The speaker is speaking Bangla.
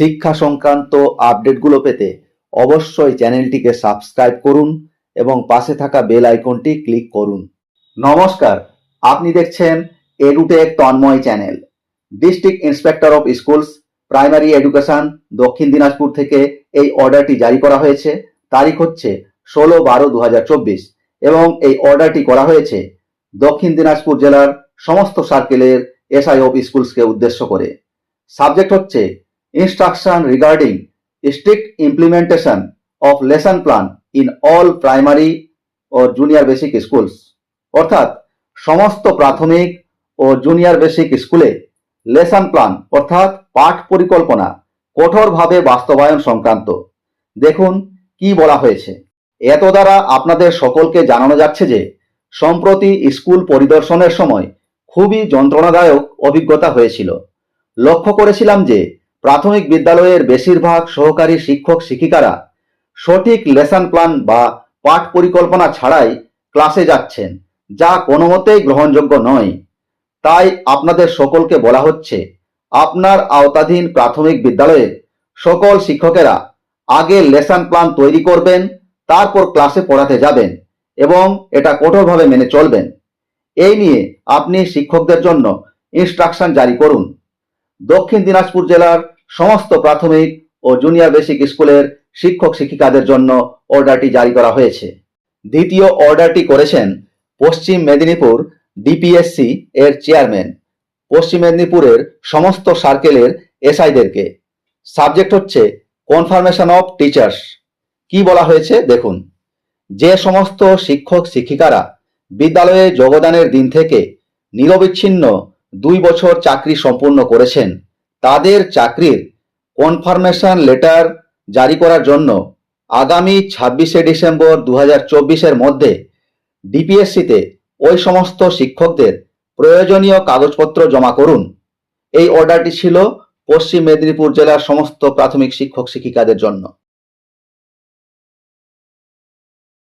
শিক্ষা সংক্রান্ত আপডেটগুলো পেতে অবশ্যই চ্যানেলটিকে সাবস্ক্রাইব করুন এবং পাশে থাকা বেল আইকনটি ক্লিক করুন। নমস্কার, আপনি দেখছেন Edutech Tanmoy channel. District inspector of schools, primary education, Dakshin Dinajpur থেকে এই অর্ডারটি জারি করা হয়েছে। তারিখ হচ্ছে ষোলো বারো দু এবং এই অর্ডারটি করা হয়েছে দক্ষিণ দিনাজপুর জেলার সমস্ত সার্কেলের এসআই অফ স্কুলসকে উদ্দেশ্য করে। সাবজেক্ট হচ্ছে instruction regarding strict implementation of lesson plan in all primary O junior basic schools অর্থাৎ সমস্ত প্রাথমিক ও জুনিয়র বেসিক স্কুলে লেসন প্ল্যান অর্থাৎ পাঠ পরিকল্পনা কঠোরভাবে বাস্তবায়ন সংক্রান্ত। দেখুন কি বলা হয়েছে। এত দ্বারা আপনাদের সকলকে জানানো যাচ্ছে যে, সম্প্রতি স্কুল পরিদর্শনের সময় খুবই যন্ত্রণাদায়ক অভিজ্ঞতা হয়েছিল। লক্ষ্য করেছিলাম যে প্রাথমিক বিদ্যালয়ের বেশিরভাগ সহকারী শিক্ষক শিক্ষিকারা সঠিক লেসন প্ল্যান বা পাঠ পরিকল্পনা ছাড়াই ক্লাসে যাচ্ছেন, যা কোনো মতেই গ্রহণযোগ্য নয়। তাই আপনাদের সকলকে বলা হচ্ছে, আপনার আওতাধীন প্রাথমিক বিদ্যালয়ে সকল শিক্ষকেরা আগে লেসন প্ল্যান তৈরি করবেন, তারপর ক্লাসে পড়াতে যাবেন এবং এটা কঠোরভাবে মেনে চলবেন। এই নিয়ে আপনি শিক্ষকদের জন্য ইনস্ট্রাকশন জারি করুন। দক্ষিণ দিনাজপুর জেলার সমস্ত প্রাথমিক ও জুনিয়র বেসিক স্কুলের শিক্ষক শিক্ষিকাদের জন্য অর্ডারটি জারি করা হয়েছে। দ্বিতীয় অর্ডারটি করেছেন পশ্চিম মেদিনীপুর ডিপিএসসি এর চেয়ারম্যান পশ্চিম মেদিনীপুরের সমস্ত সার্কেলের এসআইদেরকে সাবজেক্ট হচ্ছে কনফার্মেশন অফ টিচার্স কি বলা হয়েছে? দেখুন। যে সমস্ত শিক্ষক শিক্ষিকারা বিদ্যালয়ে যোগদানের দিন থেকে নিরবিচ্ছিন্ন দুই বছর চাকরি সম্পূর্ণ করেছেন। তাদের চাকরির কনফার্মেশন লেটার জারি করার জন্য আগামী ছাব্বিশে ডিসেম্বর দু এর মধ্যে ডিপিএসসিতে ওই সমস্ত শিক্ষকদের প্রয়োজনীয় কাগজপত্র জমা করুন। এই অর্ডারটি ছিল পশ্চিম মেদিনীপুর জেলার সমস্ত প্রাথমিক শিক্ষক শিক্ষিকাদের জন্য।